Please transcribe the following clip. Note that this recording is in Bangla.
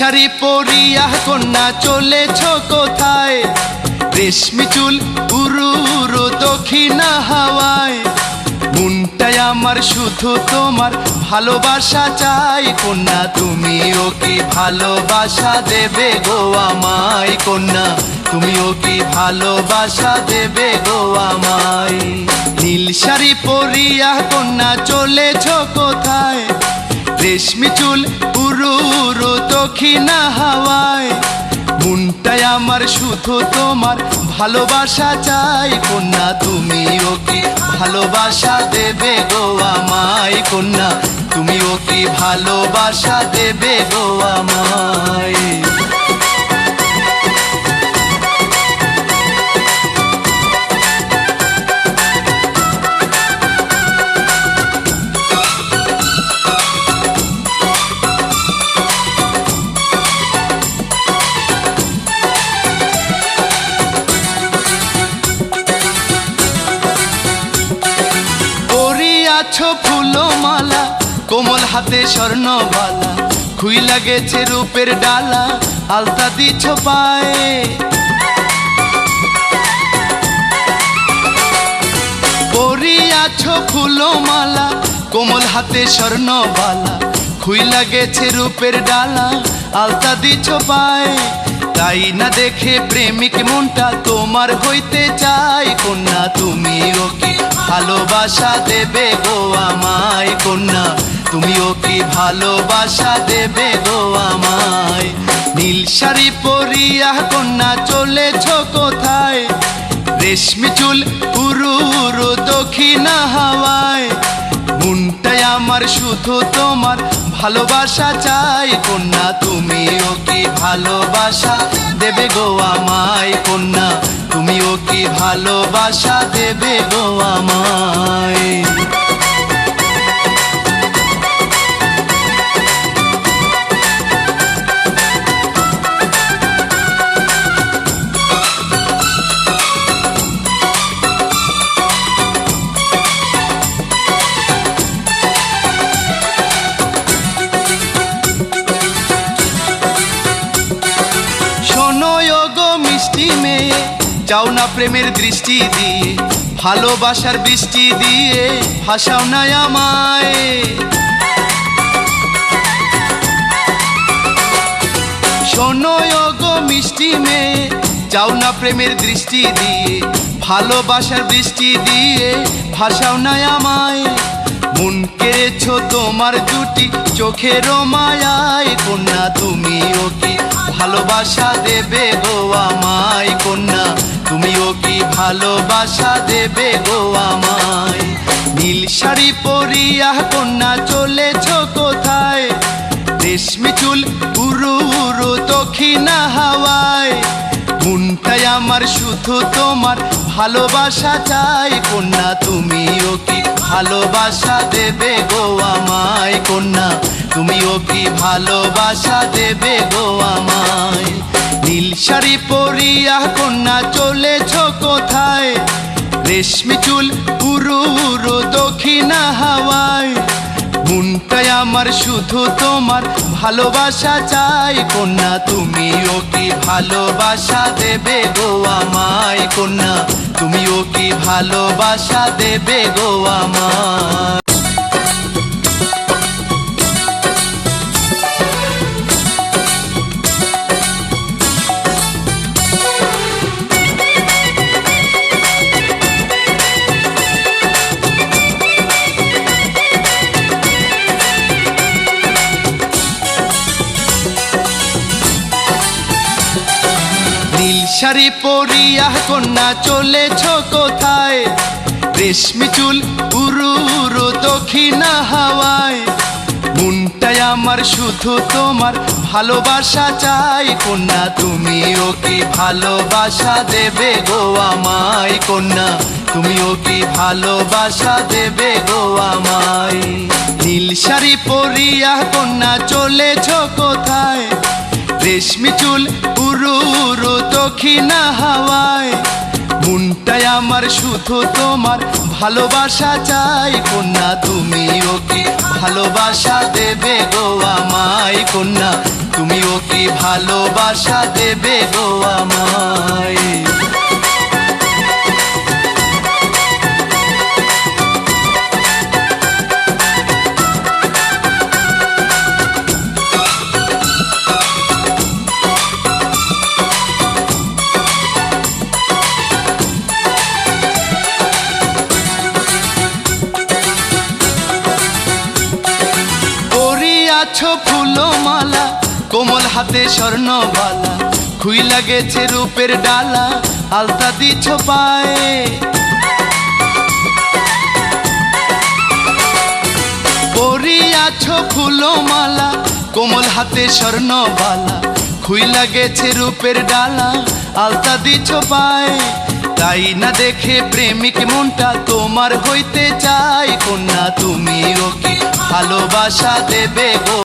শাড়ি পরিয়া কন্যা চলেছ কোথায়? রেশমি চুল উরু উরু দক্ষিণা হাওয়ায়। মনটাই আমার শুধু তোমার ভালোবাসা চাই। কন্যা তুমি ওকে ভালোবাসা দেবে গো আমায়? কন্যা, তুমিও কি ভালোবাসা দেবে গো আমায়? নীল শাড়ি পরিয়া কন্যা চলেছ কোথায়? রেশমি চুল উরু দক্ষিণা হাওয়ায়। মনটাই আমার শুধু তোমার ভালোবাসা চাই কন্যা তুমি ওকে ভালোবাসা দেবে গো আমায়? কন্যা তুমি ওকে ভালোবাসা দেবে গো আমায়? হাতে স্বর্ণবালা, খুই লাগেছে রূপের ডালা, আলতা দিছ পায়ে। পরিয়াছ ফুলমালা, কোমল হাতে স্বর্ণবালা, খুই লাগেছে রূপের ডালা, আলতা দিছ পায়ে। তাই না দেখে প্রেমিক মনটা তোমার হইতে চাই কন্যা তুমি ওকে ভালোবাসা দেবে গো আমায় কন্যা? তুমিও কি ভালোবাসা দেবে গো আমায়? নীল শাড়ি পরিয়া কন্যা চলেছ কোথায়? রেশমি চুল উরু দক্ষিণা হাওয়ায়। মনটাই আমার শুধু তোমার ভালোবাসা চাই কন্যা তুমি কি ভালোবাসা দেবে গো আমায় কন্যা? তুমি কি ভালোবাসা দেবে গো আমায়? যাও না প্রেমের দৃষ্টি দিয়ে, ভালোবাসার বৃষ্টি দিয়ে, ভাসাও না আমায়। শোনো মিষ্টি মেয়ে, যাও না প্রেমের দৃষ্টি দিয়ে, ভালোবাসার বৃষ্টি দিয়ে, ভাসাও না আমায়। মন কেড়েছ তোমার দুটি চোখের মায়ায়, কন্যা ভালোবাসা দেবে গো আমায় কন্যা? তুমি কি ভালোবাসা দেবে গো আমায়? নীল শাড়ি পরিয়া কন্যা চলেছ কোথায়? রেশমি চুল উরু উরু দক্ষিণা হাওয়ায়। মনটাই আমার শুধু তোমার ভালোবাসা চাই কন্যা। তুমি কি ভালোবাসা দেবে গো আমায় কন্যা? তুমি ওকে ভালোবাসা দেবে গো আমায়। নীল শাড়ি পরিয়া কন্যা চলেছ কোথায়? রেশমি চুল উরু দক্ষিণা হাওয়ায়। মনটাই আমার শুধু তোমার ভালোবাসা চাই। কন্যা, তুমি ও কি ভালোবাসা দেবে গো আমায়। কন্যা, তুমি ও কি ভালোবাসা দেবে গো আমায়। শাড়ি পরিয়া কন্যা চলেছ কোথায়? রেশমি চুল উরু উরু দক্ষিণা হাওয়ায়। মনটাই আমার শুধু তোমার ভালোবাসা চাই। কন্যা তুমি ওকে ভালোবাসা দেবে গো আমায়? কন্যা তুমি ওকে ভালোবাসা দেবে গো আমায়? নীল শাড়ি পরিয়া কন্যা চলেছ কোথায়? রেশমি চুল উরু দক্ষিণা হাওয়ায়, মনটাই আমার শুধু তোমার ভালোবাসা চাই। কন্যা তুমি ওকে ভালোবাসা দেবে গো আমায়? কন্যা তুমি ওকে ভালোবাসা দেবে গো আমায়? ফুলমালা, কোমল হাতে স্বর্ণবালা, খুই লাগেছে রূপের ডালা, আলতা দিছ পায়ে। পরিয়াছ ফুলমালা, কোমল হাতে স্বর্ণবালা, খুই লাগেছে রূপের ডালা, আলতা দিছ পায়ে। তাই না দেখে প্রেমিক মনটা তোমার হইতে চাই কন্যা তুমি ওকে ভালোবাসা দেবে গো।